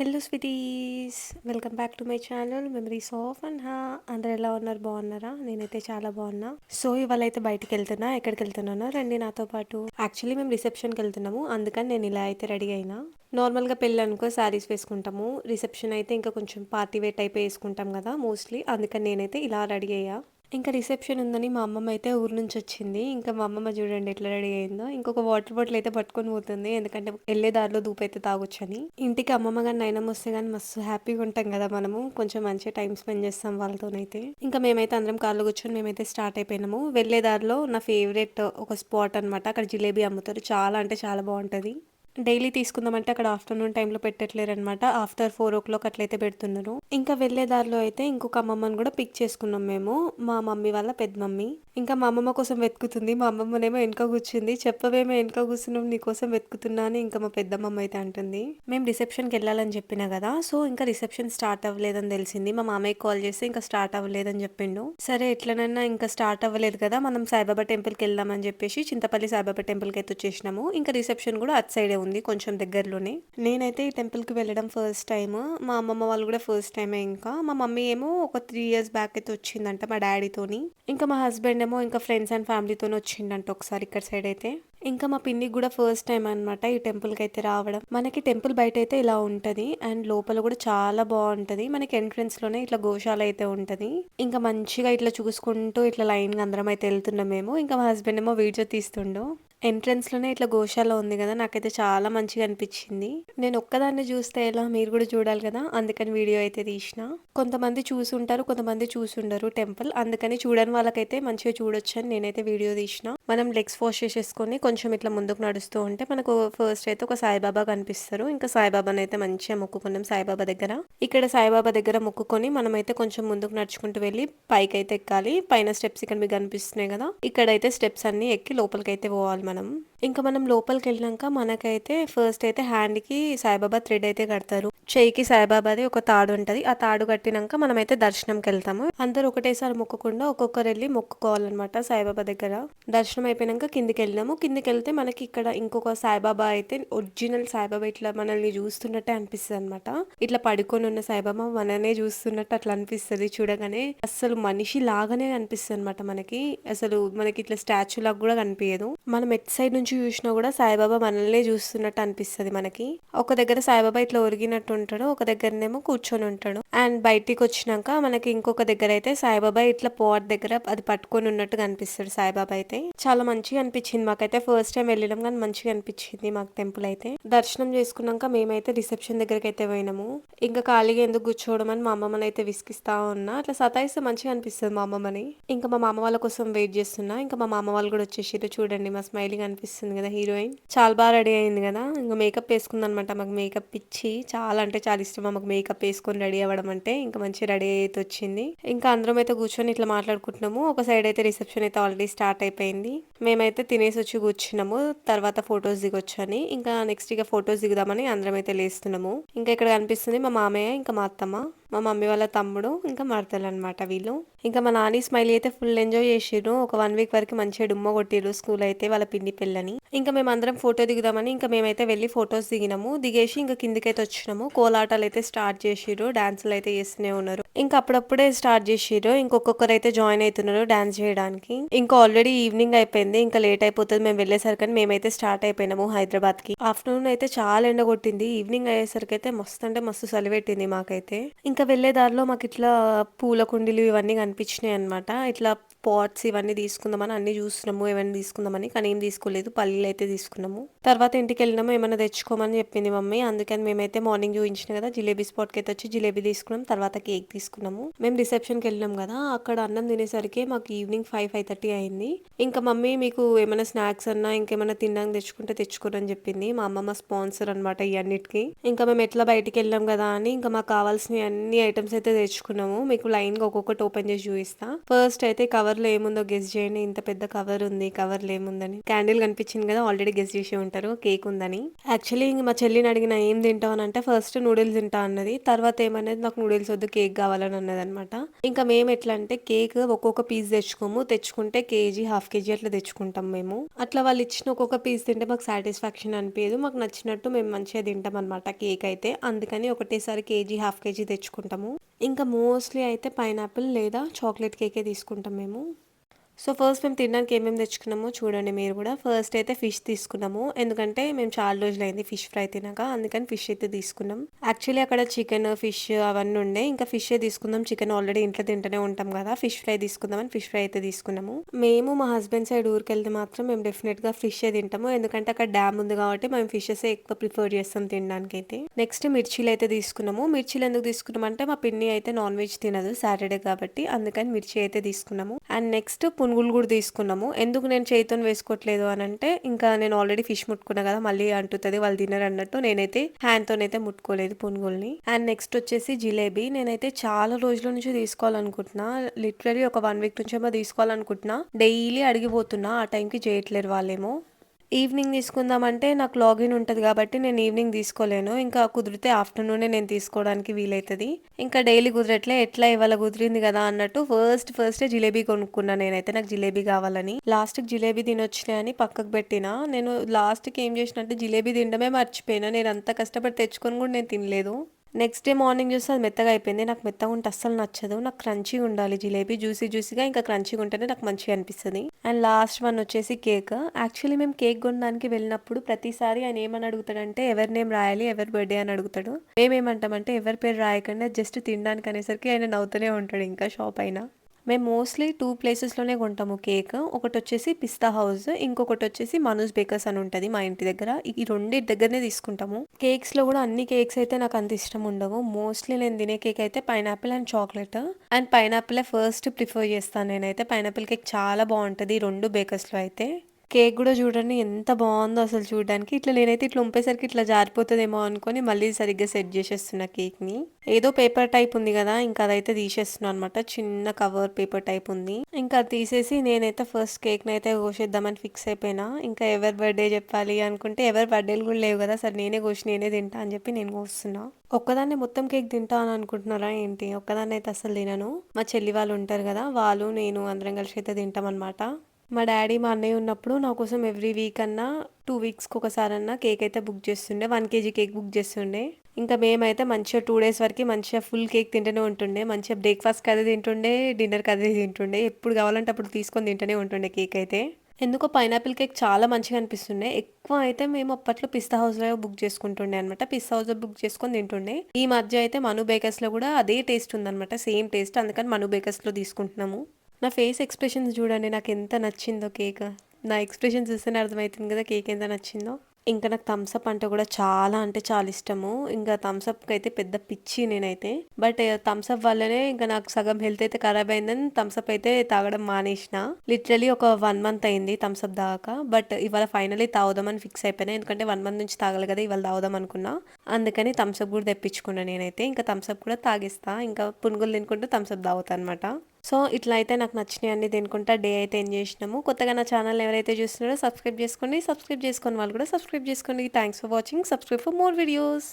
Hello sweeties welcome back to my channel. Memories of and హా అందరు ఎలా ఉన్నారు? బాగున్నారా? నేనైతే చాలా బాగున్నా. సో ఇవాళ అయితే బయటకు వెళ్తున్నా. ఎక్కడికి వెళ్తున్నానో రండి నాతో పాటు. యాక్చువల్లీ మేము రిసెప్షన్కి వెళ్తున్నాము. అందుకని నేను ఇలా అయితే రెడీ అయినా. నార్మల్గా పెళ్ళి అనుకో శారీస్ వేసుకుంటాము. రిసెప్షన్ అయితే ఇంకా కొంచెం పార్టీ వేర్ టైప్ వేసుకుంటాం కదా మోస్ట్లీ అందుకని నేనైతే ఇలా రెడీ అయ్యా. ఇంకా రిసెప్షన్ ఉందని మా అమ్మమ్మ అయితే ఊరు నుంచి వచ్చింది. ఇంకా మా అమ్మమ్మ చూడండి ఎట్లా రెడీ అయిందో. ఇంకొక వాటర్ బాటిల్ అయితే పట్టుకొని పోతుంది. ఎందుకంటే వెళ్ళే దారిలో దూపు అయితే తాగొచ్చని. ఇంటికి అమ్మమ్మ కానీ నైనం వస్తే కానీ మస్తు హ్యాపీగా ఉంటాం కదా మనము. కొంచెం మంచిగా టైం స్పెండ్ చేస్తాం వాళ్ళతోనైతే. ఇంకా మేమైతే అందరం కాళ్ళు కూర్చొని మేమైతే స్టార్ట్ అయిపోయినాము. వెళ్ళే దారిలో నా ఫేవరెట్ ఒక స్పాట్ అనమాట అక్కడ జిలేబీ అమ్ముతారు. చాలా అంటే చాలా బాగుంటుంది. డైలీ తీసుకుందామంటే అక్కడ ఆఫ్టర్నూన్ టైంలో పెట్టట్లేరు అనమాట ఆఫ్టర్ ఫోర్ ఓ క్లాక్ అట్లయితే పెడుతున్నారు. ఇంకా వెళ్ళే దారిలో అయితే ఇంకొక అమ్మమ్మని కూడా పిక్ చేసుకున్నాం మేము. మా మమ్మీ వాళ్ళ పెద్ద మమ్మీ. ఇంకా మా అమ్మమ్మ కోసం వెతుకుతుంది. మా అమ్మమ్మనేమో వెనక కూర్చుంది. చెప్పవేమో వెనక కూర్చున్నాం నీ కోసం వెతుకుతున్నా అని ఇంకా మా పెద్దమ్మమ్మ అయితే అంటుంది. మేము రిసెప్షన్కి వెళ్ళాలని చెప్పినా కదా సో ఇంకా రిసెప్షన్ స్టార్ట్ అవ్వలేదని తెలిసింది. మా మామయ్య కాల్ చేస్తే ఇంకా స్టార్ట్ అవ్వలేదని చెప్పిండు. సరే ఎట్లనన్నా ఇంకా స్టార్ట్ అవ్వలేదు కదా మనం సాయిబాబా టెంపుల్కి వెళ్దామని చెప్పేసి చింతపల్లి సాయిబాబా టెంపుల్కి అయితే వచ్చేసినాము. ఇంకా రిసెప్షన్ కూడా అట్ సైడ్ ఉంది కొంచెం దగ్గరలోనే. నేనైతే ఈ టెంపుల్కి వెళ్ళడం ఫస్ట్ టైం మా అమ్మమ్మ వాళ్ళు కూడా ఫస్ట్ టైమే ఇంకా. మా మమ్మీ ఏమో ఒక త్రీ ఇయర్స్ బ్యాక్ అయితే వచ్చిందంట మా డాడీతోని. ఇంకా మా హస్బెండ్ ఏమో ఇంకా ఫ్రెండ్స్ అండ్ ఫ్యామిలీతోని వచ్చిండంట ఒకసారి ఇక్కడ సైడ్ అయితే. ఇంకా మా పిన్నికి కూడా ఫస్ట్ టైం అనమాట ఈ టెంపుల్కి అయితే రావడం. మనకి టెంపుల్ బయట అయితే ఇలా ఉంటుంది. అండ్ లోపల కూడా చాలా బాగుంటది. మనకి ఎంట్రన్స్లోనే ఇట్లా గోశాల అయితే ఉంటుంది. ఇంకా మంచిగా ఇట్లా చూసుకుంటూ ఇట్లా లైన్గా అందరం అయితే వెళ్తున్నాం మేము. ఇంకా మా హస్బెండ్ ఏమో వీడియో తీస్తుండో. ఎంట్రన్స్లోనే ఇట్లా గోశాల ఉంది కదా నాకైతే చాలా మంచిగా అనిపించింది. నేను ఒక్కదాన్ని చూస్తే ఎలా మీరు కూడా చూడాలి కదా అందుకని వీడియో అయితే తీసిన. కొంతమంది చూసుంటారు కొంతమంది చూసుండరు టెంపుల్. అందుకని చూడని వాళ్ళకైతే మంచిగా చూడొచ్చు అని నేనైతే వీడియో తీసిన. మనం లెగ్స్ వాష్ చేసేసుకొని కొంచెం ఇట్లా ముందుకు నడుస్తూ ఉంటే మనకు ఫస్ట్ అయితే ఒక సాయిబాబా కనిపిస్తారు. ఇంకా సాయిబాబాని అయితే మంచిగా మొక్కుకున్నాం సాయిబాబా దగ్గర. ఇక్కడ సాయిబాబా దగ్గర మొక్కుకొని మనం అయితే కొంచెం ముందుకు నడుచుకుంటూ వెళ్ళి పైకి అయితే ఎక్కాలి. పైన స్టెప్స్ ఇక్కడ మీకు కనిపిస్తున్నాయి కదా ఇక్కడైతే స్టెప్స్ అన్ని ఎక్కి లోపలికి అయితే పోవాలి మనం ఇంకా మనం లోపలికి వెళ్ళినాక మనకైతే ఫస్ట్ అయితే హ్యాండ్కి సాయిబాబా థ్రెడ్ అయితే కడతారు. చేయికి సాయిబాబాది ఒక తాడు ఉంటుంది. ఆ తాడు కట్టినాక మనమైతే దర్శనంకి వెళ్తాము అందరు ఒకటేసారి మొక్కకుండా ఒక్కొక్కరు వెళ్ళి మొక్కుకోవాలన్నమాట సాయిబాబా దగ్గర. దర్శనం అయిపోయినాక కిందికి వెళ్ళినాము కిందికి వెళ్తే మనకి ఇక్కడ ఇంకొక సాయిబాబా అయితే ఒరిజినల్ సాయిబాబా ఇట్లా మనల్ని చూస్తున్నట్టే అనిపిస్తుంది అనమాట ఇట్లా పడుకొని ఉన్న సాయిబాబా మననే చూస్తున్నట్టు అట్లా అనిపిస్తుంది చూడగానే. అసలు మనిషి లాగానే అనిపిస్తుంది అనమాట మనకి. అసలు మనకి ఇట్లా స్టాచ్యూ లాగా కూడా కనిపించదు మనం ఎట్ సైడ్ నుంచి చూసినా కూడా సాయిబాబా మనల్నే చూస్తున్నట్టు అనిపిస్తుంది మనకి. ఒక దగ్గర సాయిబాబా ఇట్లా ఒరిగినట్టు ఉంటాడు ఒక దగ్గరనేమో కూర్చొని ఉంటాడు. అండ్ బయటికి వచ్చినాక మనకి ఇంకొక దగ్గర అయితే సాయిబాబా ఇట్లా పోట్ దగ్గర అది పట్టుకొని ఉన్నట్టు కనిపిస్తాడు సాయిబాబా అయితే. చాలా మంచిగా అనిపించింది మాకైతే. ఫస్ట్ టైం వెళ్ళడం కానీ మంచిగా అనిపించింది మాకు టెంపుల్ అయితే. దర్శనం చేసుకున్నాక మేమైతే రిసెప్షన్ దగ్గరికి అయితే పోయినాము. ఇంకా ఖాళీగా ఎందుకు కూర్చోవడం అని మా అమ్మమ్మని అయితే విసిగిస్తా ఉన్నా. అట్లా సతాయిస్తే మంచిగా అనిపిస్తుంది మా అమ్మమ్మని. ఇంకా మా మామ వాళ్ళ కోసం వెయిట్ చేస్తున్నా. ఇంకా మా మామ వాళ్ళు కూడా వచ్చేసి చూడండి మా స్మైలింగ్ అనిపిస్తుంది. కదా హీరోయిన్? చాలా బాగా రెడీ అయింది కదా? ఇంకా మేకప్ వేసుకుందనమాట. మాకు మేకప్ ఇచ్చి చాలా అంటే చాలా ఇష్టం. మాకు మేకప్ వేసుకొని రెడీ అవ్వడం అంటే ఇంకా మంచి రెడీ అయితే వచ్చింది. ఇంకా అందరం అయితే కూర్చొని ఇట్లా మాట్లాడుకుంటున్నాము. ఒక సైడ్ అయితే రిసెప్షన్ అయితే ఆల్రెడీ స్టార్ట్ అయిపోయింది. మేమైతే తినేసి వచ్చి కూర్చున్నాము. తర్వాత ఫొటోస్ దిగొచ్చని. ఇంకా నెక్స్ట్ ఇక ఫొటోస్ దిగుదామని అందరం అయితే లేస్తున్నాము. ఇంకా ఇక్కడ కనిపిస్తుంది మా మామయ్య ఇంకా మా అత్తమ్మ. మా మమ్మీ వాళ్ళ తమ్ముడు ఇంకా మడతలు అనమాట వీళ్ళు. ఇంకా మా నాని స్మైల్ అయితే ఫుల్ ఎంజాయ్ చేసిర్రు ఒక వన్ వీక్ వరకు మంచిగా డుమ్మ కొట్టిర్రు స్కూల్ అయితే వాళ్ళ పిండి పిల్లని. ఇంకా మేము అందరం ఫోటో దిగుదామని ఇంకా మేమైతే వెళ్ళి ఫొటోస్ దిగినాము. దిగేసి ఇంకా కిందికైతే వచ్చినాము. కోలాటాలు అయితే స్టార్ట్ చేసిర్రు డాన్సులు అయితే చేస్తూనే ఉన్నారు. ఇంకా అప్పుడప్పుడే స్టార్ట్ చేసిర్రు ఇంకొకరు అయితే జాయిన్ అవుతున్నారు డాన్స్ చేయడానికి. ఇంకా ఆల్రెడీ ఈవినింగ్ అయిపోయింది. ఇంకా లేట్ అయిపోతుంది. మేము వెళ్ళేసరికి మేమైతే స్టార్ట్ అయిపోయినాము హైదరాబాద్కి ఆఫ్టర్నూన్ అయితే చాలా ఎండ కొట్టింది. ఈవినింగ్ అయ్యేసరికి అయితే మస్తు అంటే మస్తు సలిపెట్టింది మాకైతే. ఇంకా ఇంకా వెళ్ళే దారిలో మాకు ఇట్లా పూల కుండీలు ఇవన్నీ కనిపించినాయి అనమాట ఇట్లా పాట్స్ ఇవన్నీ తీసుకుందామని అన్ని చూస్తున్నాము ఏమైనా తీసుకుందామని కానీ ఏం తీసుకోలేదు. పల్లీలు అయితే తీసుకున్నాము. తర్వాత ఇంటికి వెళ్ళినాము ఏమైనా తెచ్చుకోమని చెప్పింది మమ్మీ. అందుకని మేమైతే మార్నింగ్ చూపించిన కదా జిలేబీ స్పాట్కి అయితే వచ్చి జిలేబీ తీసుకున్నాం తర్వాత కేక్ తీసుకున్నాము. మేము రిసెప్షన్కి వెళ్ళినాం కదా అక్కడ అన్నం తినేసరికి మాకు ఈవినింగ్ ఫైవ్ ఫైవ్ థర్టీ అయింది. ఇంకా మమ్మీ మీకు ఏమైనా స్నాక్స్ అన్నా ఇంకేమైనా తిన్నాక తెచ్చుకుంటే తెచ్చుకోరని చెప్పింది. మా అమ్మమ్మ స్పాన్సర్ అనమాట ఇవన్నిటికి ఇంకా మేము ఎట్లా బయటికి వెళ్ళాం కదా అని ఇంకా మాకు కావాల్సిన అన్ని ఐటమ్స్ అయితే తెచ్చుకున్నాము. మీకు లైన్గా ఒక్కొక్కటి ఓపెన్ చేసి చూపిస్తా. ఫస్ట్ అయితే కవర్ కవర్లో ఏముందో గెస్ చేయండి. ఇంత పెద్ద కవర్ ఉంది కవర్లో ఏముందని క్యాండిల్ కనిపించింది కదా ఆల్రెడీ గెస్ చేసి ఉంటారు. కేక్ ఉందని. యాక్చువల్లీ మా చెల్లిని అడిగిన ఏం తింటావు? అని అంటే ఫస్ట్ నూడిల్స్ తింటా అన్నది. తర్వాత ఏమనేది నాకు నూడిల్స్ వద్దు కేక్ కావాలని అన్నది అనమాట ఇంకా మేము ఎట్లా అంటే కేక్ ఒక్కొక్క పీస్ తెచ్చుకోము. తెచ్చుకుంటే కేజీ హాఫ్ కేజీ అట్లా తెచ్చుకుంటాం మేము. అట్లా వాళ్ళు ఇచ్చిన ఒక్కొక్క పీస్ తింటే మాకు సాటిస్ఫాక్షన్ అనిపించదు మాకు నచ్చినట్టు మేము మంచిగా తింటాం అనమాట కేక్ అయితే. అందుకని ఒకటేసారి కేజీ హాఫ్ కేజీ తెచ్చుకుంటాము. ఇంకా మోస్ట్లీ అయితే పైనాపిల్ లేదా చాక్లెట్ కేకే తీసుకుంటాం మేము. సో ఫస్ట్ మేము తినడానికి ఏమేమి తెచ్చుకున్నామో చూడండి మీరు కూడా. ఫస్ట్ అయితే ఫిష్ తీసుకున్నాము. ఎందుకంటే మేము చాలా రోజులైంది ఫిష్ ఫ్రై తినక అందుకని ఫిష్ అయితే తీసుకున్నాం. యాక్చువల్లీ అక్కడ చికెన్ ఫిష్ అవన్నీ ఉండే. ఇంకా ఫిష్ తీసుకుందాం చికెన్ ఆల్రెడీ ఇంట్లో తింటూనే ఉంటాం కదా. ఫిష్ ఫ్రై తీసుకుందామని ఫిష్ ఫ్రై అయితే తీసుకున్నాము. మేము మా హస్బెండ్ సైడ్ ఊరికి వెళ్తే మాత్రం మేము డెఫినెట్గా ఫిష్ తింటాము. ఎందుకంటే అక్కడ డ్యామ్ ఉంది కాబట్టి మేము ఫిషెస్ ఎక్కువ ప్రిఫర్ చేస్తాం తినడానికి అయితే నెక్స్ట్ మిర్చీలు అయితే తీసుకున్నాము. మిర్చీలు ఎందుకు తీసుకున్నాం అంటే మా పిన్ని అయితే నాన్ వెజ్ తినదు సాటర్డే కాబట్టి అందుకని మిర్చి అయితే తీసుకున్నాము. అండ్ నెక్స్ట్ పునుగులు కూడా తీసుకున్నాము. ఎందుకు నేను చేతితో వేసుకోవట్లేదు అని అంటే ఇంకా నేను ఆల్రెడీ ఫిష్ ముట్టుకున్నా కదా మళ్ళీ అంటుతుంది వాళ్ళు తినరు అన్నట్టు నేనైతే హ్యాండ్ తోనైతే ముట్టుకోలేదు పునుగుల్ని. అండ్ నెక్స్ట్ వచ్చేసి జిలేబీ. నేనైతే చాలా రోజుల నుంచి తీసుకోవాలనుకుంటున్నా. లిటరలీ ఒక వన్ వీక్ నుంచి ఏమో తీసుకోవాలనుకుంటున్నా. డైలీ అడిగిపోతున్నా ఆ టైంకి చేయట్లేరు వాళ్ళేమో. ఈవినింగ్ తీసుకుందామంటే నాకు లాగిన్ ఉంటుంది కాబట్టి నేను ఈవినింగ్ తీసుకోలేను. ఇంకా కుదిరితే ఆఫ్టర్నూనే నేను తీసుకోవడానికి వీలవుతుంది ఇంకా డైలీ కుదరట్లే ఎట్లా ఇవాళ కుదిరింది కదా అన్నట్టు ఫస్ట్ ఫస్ట్ జిలేబీ కొనుక్కున్నా నేనైతే. నాకు జిలేబీ కావాలని. లాస్ట్కి జిలేబీ తినొచ్చినాయి అని పక్కకు పెట్టిన. నేను లాస్ట్కి ఏం చేసినట్టు జిలేబీ తినడమే మర్చిపోయినా. నేను అంత కష్టపడి తెచ్చుకొని కూడా నేను తినలేదు. నెక్స్ట్ డే మార్నింగ్ చూస్తే అది మెత్తగా అయిపోయింది. నాకు మెత్తగా ఉంటే అస్సలు నచ్చదు. నాకు క్రంచీ ఉండాలి జిలేబీ. జ్యూసీ జ్యూసీగా ఇంకా క్రంచీగా ఉంటేనే నాకు మంచిగా అనిపిస్తుంది. అండ్ లాస్ట్ వన్ వచ్చేసి కేక్ యాక్చువల్లీ మేము కేక్ కొనడానికి వెళ్ళినప్పుడు ప్రతిసారి ఆయన ఏమని అడుగుతాడంటే ఎవరి నేమ్ రాయాలి? ఎవరి బర్త్డే అని అడుగుతాడు. మేమేమంటామంటే ఎవరి పేరు రాయకుండా. జస్ట్ తినడానికి అనేసరికి ఆయన నవ్వుతూనే ఉంటాడు ఇంకా షాప్ అయినా. మేము మోస్ట్లీ టూ ప్లేసెస్లోనే కొంటాము కేక్. ఒకటి వచ్చేసి పిస్తా హౌస్ ఇంకొకటి వచ్చేసి మనోజ్ బేకర్స్ అని ఉంటుంది మా ఇంటి దగ్గర. ఈ రెండింటి దగ్గరనే తీసుకుంటాము. కేక్స్లో కూడా అన్ని కేక్స్ అయితే నాకు అంత ఇష్టం ఉండవు. మోస్ట్లీ నేను తినే కేక్ అయితే పైనాపిల్ అండ్ చాక్లెట్. అండ్ పైనాపిలే ఫస్ట్ ప్రిఫర్ చేస్తాను నేనైతే. పైనాపిల్ కేక్ చాలా బాగుంటుంది ఈ రెండు బేకర్స్లో అయితే. కేక్ కూడా చూడండి ఎంత బాగుందో అసలు చూడడానికి. ఇట్లా నేనైతే ఇట్లా ఉంపేసరికి ఇట్లా జారిపోతుందేమో అనుకొని మళ్ళీ సరిగ్గా సెట్ చేసేస్తున్నా కేక్ని. ఏదో పేపర్ టైప్ ఉంది కదా ఇంకా అదైతే తీసేస్తున్నాను అనమాట చిన్న కవర్ పేపర్ టైప్ ఉంది. ఇంకా అది తీసేసి నేనైతే ఫస్ట్ కేక్ అయితే కోసేద్దామని ఫిక్స్ అయిపోయినా. ఇంకా ఎవరి బర్త్డే చెప్పాలి అనుకుంటే ఎవరి బర్త్డేలు కూడా లేవు కదా సరే నేనే కోసి నేనే తింటా అని చెప్పి నేను కోస్తున్నా. ఒక్కదాన్ని మొత్తం కేక్ తింటా అని అనుకుంటున్నారా ఏంటి? ఒక్కదాన్ని అయితే అసలు తినను. మా చెల్లి వాళ్ళు ఉంటారు కదా వాళ్ళు నేను అందరం కలిసి అయితే తింటాం అనమాట మా డాడీ మా అన్నయ్య ఉన్నప్పుడు నా కోసం ఎవ్రీ వీక్ అన్నా టూ వీక్స్కి ఒకసారి అన్నా కేక్ అయితే బుక్ చేస్తుండే. వన్ కేజీ కేక్ బుక్ చేస్తుండే. ఇంకా మేమైతే మంచిగా టూ డేస్ వరకు మంచిగా ఫుల్ కేక్ తింటూనే ఉంటుండే. మంచిగా బ్రేక్ఫాస్ట్కి అదే తింటుండే డిన్నర్కి అదే తింటుండే. ఎప్పుడు కావాలంటే అప్పుడు తీసుకొని తింటూనే ఉంటుండే కేక్ అయితే. ఎందుకో పైనాపిల్ కేక్ చాలా మంచిగా అనిపిస్తుండే. ఎక్కువ అయితే మేము అప్పట్లో పిస్తా హౌస్లో బుక్ చేసుకుంటుండే అనమాట పిస్తా హౌస్లో బుక్ చేసుకొని తింటుండే. ఈ మధ్య అయితే మను బేకర్స్లో కూడా అదే టేస్ట్ ఉందనమాట సేమ్ టేస్ట్. అందుకని మను బేకర్స్లో తీసుకుంటున్నాము. నా ఫేస్ ఎక్స్ప్రెషన్స్ చూడండి నాకు ఎంత నచ్చిందో కేక్. నా ఎక్స్ప్రెషన్ చూస్తేనే అర్థమవుతుంది కదా కేక్ ఎంత నచ్చిందో. ఇంకా నాకు థమ్స్అప్ అంటే కూడా చాలా అంటే చాలా ఇష్టము. ఇంకా థమ్స్అప్కి అయితే పెద్ద పిచ్చి నేనైతే. బట్ థమ్స్అప్ uh, వల్లనే ఇంకా నాకు సగం హెల్త్ అయితే ఖరాబ్ అయిందని థమ్స్అప్ అయితే తాగడం మానేసిన. లిటరలీ ఒక వన్ మంత్ అయింది థమ్స్అప్ దాకా. బట్ ఇవాళ ఫైనలీ తాగుదామని ఫిక్స్ అయిపోయినా. ఎందుకంటే వన్ మంత్ నుంచి తాగలి కదా ఇవాళ తాగుదాం అనుకున్నా. అందుకని థమ్స్అప్ కూడా తెప్పించుకున్నా నేనైతే. ఇంకా థమ్స్అప్ కూడా తాగిస్తా. ఇంకా పునుగులు తినుకుంటూ థమ్స్అప్ తాగుతా అనమాట సో ఇట్లా అయితే నాకు నచ్చినాయి అన్ని తినుకుంటా డే అయితే ఏం చేసినాము. కొత్తగా నా ఛానల్ ఎవరైతే చూస్తున్నారో సబ్స్క్రైబ్ చేసుకోండి సబ్స్క్రైబ్ చేసుకుని వాళ్ళు కూడా సబ్స్క్రైబ్ చేసుకోండి. Thanks for watching subscribe for more videos